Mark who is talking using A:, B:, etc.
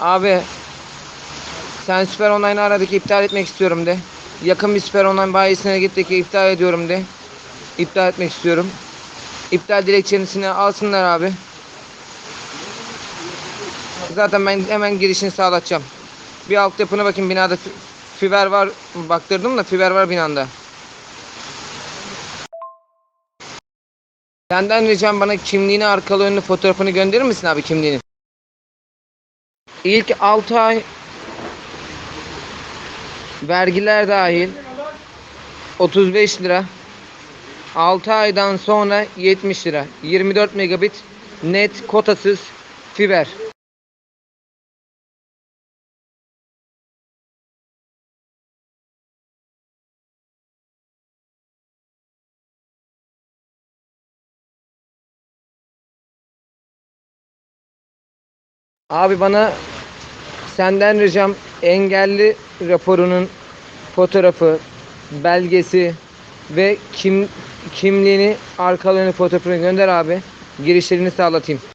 A: Abi sen Süper Online'ı aradık iptal etmek istiyorum de. Yakın bir Süper Online bayisine gittik iptal ediyorum de. İptal etmek istiyorum. İptal dilekçesini alsınlar abi. Zaten ben hemen girişini sağlatacağım. Bir altyapına bakayım binada fi- fiber var. Baktırdım da fiber var binanda. Senden ricam bana kimliğini arkalı önlü fotoğrafını gönderir misin abi kimliğini? İlk 6 ay vergiler dahil 35 lira. 6 aydan sonra 70 lira. 24 megabit net kotasız fiber. Abi bana senden ricam engelli raporunun fotoğrafı, belgesi ve kim kimliğini arkalarını fotoğrafını gönder abi. Girişlerini sağlatayım.